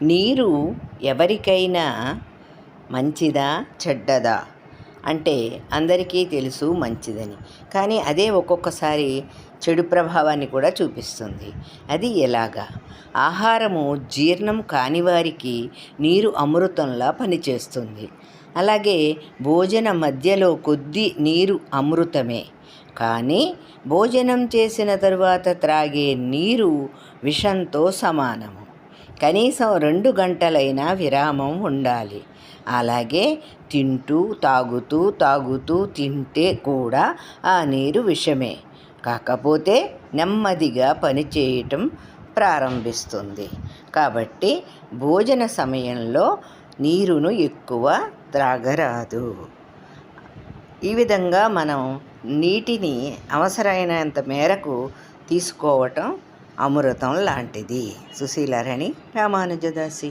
నీరు ఎవరికైనా మంచిదా చెడ్డదా? అంటే అందరికీ తెలుసు మంచిదని. కానీ అదే ఒక్కొక్కసారి చెడు ప్రభావాన్ని కూడా చూపిస్తుంది. అది ఎలాగా? ఆహారము జీర్ణం కాని వారికి నీరు అమృతంలా పనిచేస్తుంది. అలాగే భోజన మధ్యలో కొద్ది నీరు అమృతమే. కానీ భోజనం చేసిన తరువాత త్రాగే నీరు విషంతో సమానము. కనీసం రెండు గంటలైనా విరామం ఉండాలి. అలాగే తింటూ తాగుతూ తాగుతూ తింటే కూడా ఆ నీరు విషమే. కాకపోతే నెమ్మదిగా పనిచేయటం ప్రారంభిస్తుంది. కాబట్టి భోజన సమయంలో నీరును ఎక్కువ త్రాగరాదు. ఈ విధంగా మనం నీటిని అవసరమైనంత మేరకు తీసుకోవటం అమృతం లాంటిది. సుశీలారణి రామానుజదాసి.